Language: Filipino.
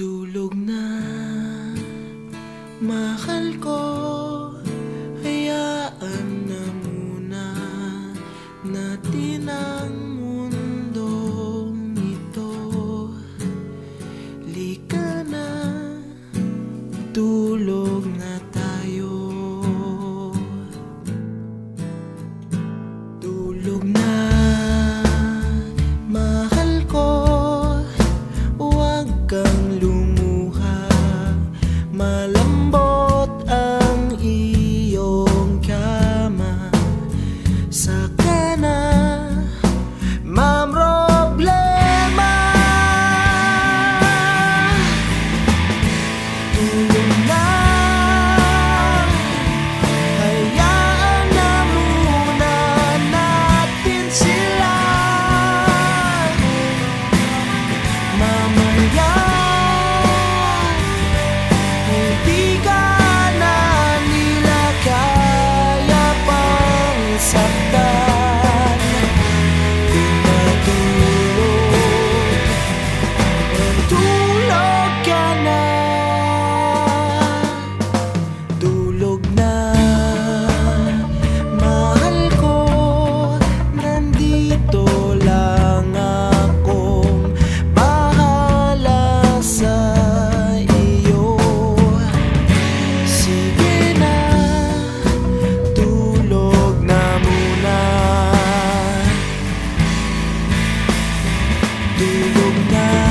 Tulog na, mahal ko Hayaan na muna natin ang mundong ito. Lika tulog na tayo. Tulog na, mahal ko Huwag kang đi cùng nhau.